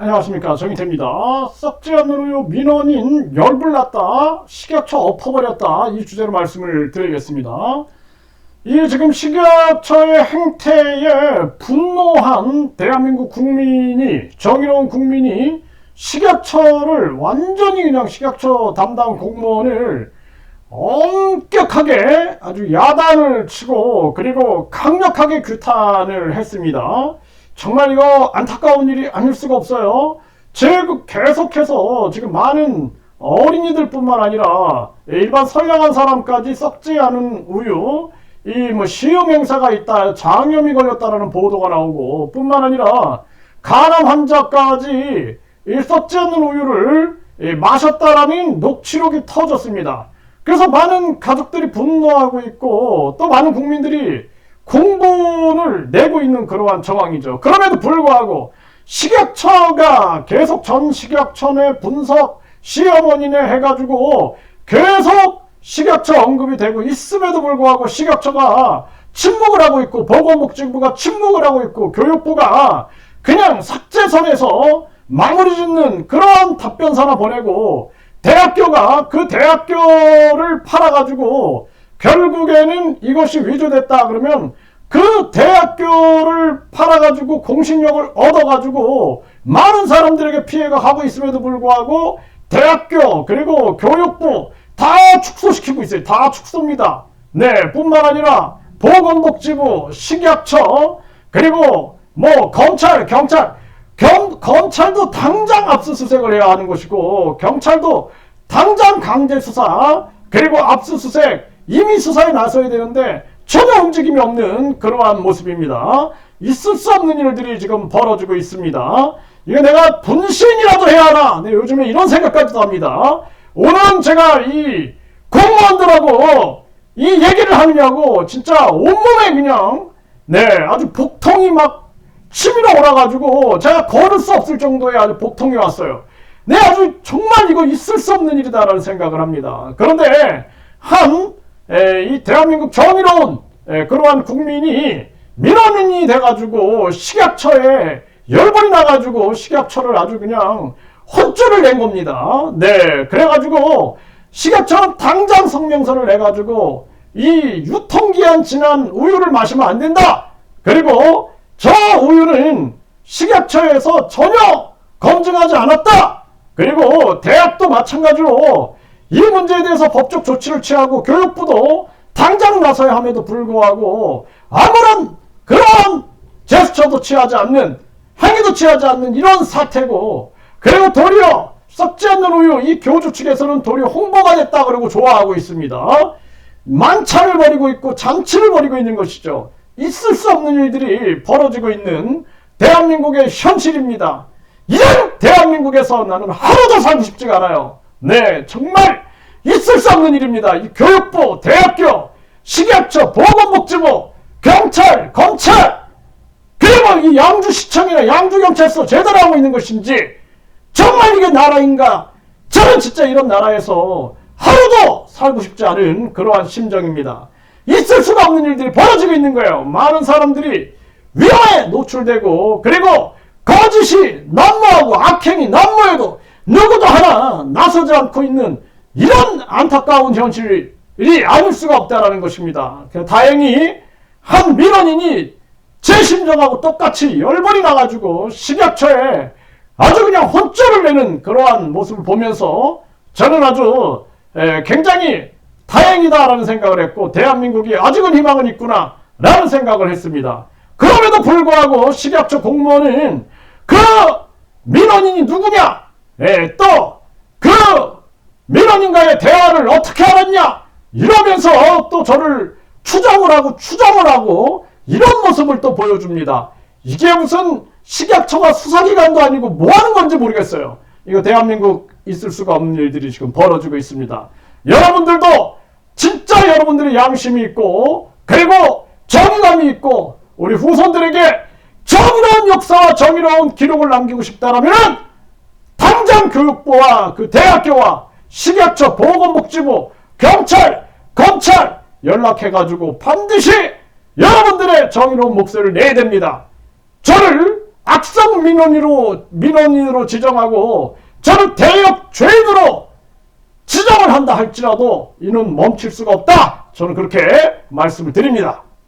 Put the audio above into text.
안녕하십니까 정희태입니다. 썩지 않는 우유 민원인 열불났다 식약처 엎어버렸다 이 주제로 말씀을 드리겠습니다. 이 지금 식약처의 행태에 분노한 대한민국 국민이 정의로운 국민이 식약처를 완전히 그냥 식약처 담당 공무원을 엄격하게 아주 야단을 치고 그리고 강력하게 규탄을 했습니다. 정말 이거 안타까운 일이 아닐 수가 없어요. 제그 계속해서 지금 많은 어린이들뿐만 아니라 일반 선량한 사람까지 썩지 않은 우유, 이 뭐 시험 행사가 있다, 장염이 걸렸다라는 보도가 나오고 뿐만 아니라 간암 환자까지 이 썩지 않는 우유를 이 마셨다라는 녹취록이 터졌습니다. 그래서 많은 가족들이 분노하고 있고 또 많은 국민들이 공분을 내고 있는 그러한 정황이죠. 그럼에도 불구하고 식약처가 계속 전 식약처 내 분석 시어머니네 해가지고 계속 식약처 언급이 되고 있음에도 불구하고 식약처가 침묵을 하고 있고 보건복지부가 침묵을 하고 있고 교육부가 그냥 삭제선에서 마무리 짓는 그런 답변사나 보내고 대학교가 그 대학교를 팔아가지고 결국에는 이것이 위조됐다 그러면 그 대학교를 팔아가지고 공신력을 얻어가지고 많은 사람들에게 피해가 가고 있음에도 불구하고 대학교 그리고 교육부 다 축소시키고 있어요. 다 축소입니다. 네, 뿐만 아니라 보건복지부, 식약처 그리고 뭐 검찰, 경찰 겸, 검찰도 당장 압수수색을 해야 하는 것이고 경찰도 당장 강제 수사 그리고 압수수색 이미 수사에 나서야 되는데 전혀 움직임이 없는 그러한 모습입니다. 있을 수 없는 일들이 지금 벌어지고 있습니다. 이거 내가 분신이라도 해야 하나? 네, 요즘에 이런 생각까지도 합니다. 오늘 제가 이 공무원들하고 이 얘기를 하느냐고 진짜 온몸에 그냥 네 아주 복통이 막 치밀어 오라가지고 제가 걸을 수 없을 정도의 아주 복통이 왔어요. 네 아주 정말 이거 있을 수 없는 일이다라는 생각을 합니다. 그런데 한 이 대한민국 정의로운 에, 그러한 국민이 민원인이 돼가지고 식약처에 열번이 나가지고 식약처를 아주 그냥 혼쭐을 낸 겁니다. 네, 그래가지고 식약처는 당장 성명서를 내가지고 이 유통기한 지난 우유를 마시면 안 된다. 그리고 저 우유는 식약처에서 전혀 검증하지 않았다. 그리고 대학도 마찬가지로 이 문제에 대해서 법적 조치를 취하고 교육부도 당장 나서야 함에도 불구하고 아무런 그런 제스처도 취하지 않는 행위도 취하지 않는 이런 사태고 그리고 도리어 썩지 않는 우유 이 교주 측에서는 도리어 홍보가 됐다 그러고 좋아하고 있습니다. 만찬을 벌이고 있고 잔치를 벌이고 있는 것이죠. 있을 수 없는 일들이 벌어지고 있는 대한민국의 현실입니다. 이런 대한민국에서 나는 하루도 살고 싶지가 않아요. 네, 정말 있을 수 없는 일입니다. 이 교육부, 대학교, 식약처, 보건복지부, 경찰, 검찰, 그리고 이 양주시청이나 양주경찰서 제대로 하고 있는 것인지 정말 이게 나라인가? 저는 진짜 이런 나라에서 하루도 살고 싶지 않은 그러한 심정입니다. 있을 수가 없는 일들이 벌어지고 있는 거예요. 많은 사람들이 위험에 노출되고 그리고 거짓이 난무하고 악행이 난무해도 누구도 하나 나서지 않고 있는 이런 안타까운 현실이 아닐 수가 없다라는 것입니다. 다행히 한 민원인이 제 심정하고 똑같이 열번이 나가지고 식약처에 아주 그냥 혼쭐을 내는 그러한 모습을 보면서 저는 아주 굉장히 다행이다라는 생각을 했고 대한민국이 아직은 희망은 있구나 라는 생각을 했습니다. 그럼에도 불구하고 식약처 공무원은 그 민원인이 누구냐? 예, 또그 민원인과의 대화를 어떻게 알았냐? 이러면서 또 저를 추정을 하고 추정을 하고 이런 모습을 또 보여줍니다. 이게 무슨 식약처가 수사기관도 아니고 뭐 하는 건지 모르겠어요. 이거 대한민국 있을 수가 없는 일들이 지금 벌어지고 있습니다. 여러분들도 진짜 여러분들의 양심이 있고 그리고 정의감이 있고 우리 후손들에게 정의로운 역사와 정의로운 기록을 남기고 싶다라면 당장 교육부와 그 대학교와 식약처, 보건복지부, 경찰, 검찰 연락해가지고 반드시 여러분들의 정의로운 목소리를 내야 됩니다. 저를 악성 민원인으로 민원인으로 지정하고 저는 대역 죄인으로 지정을 한다 할지라도 이는 멈출 수가 없다. 저는 그렇게 말씀을 드립니다.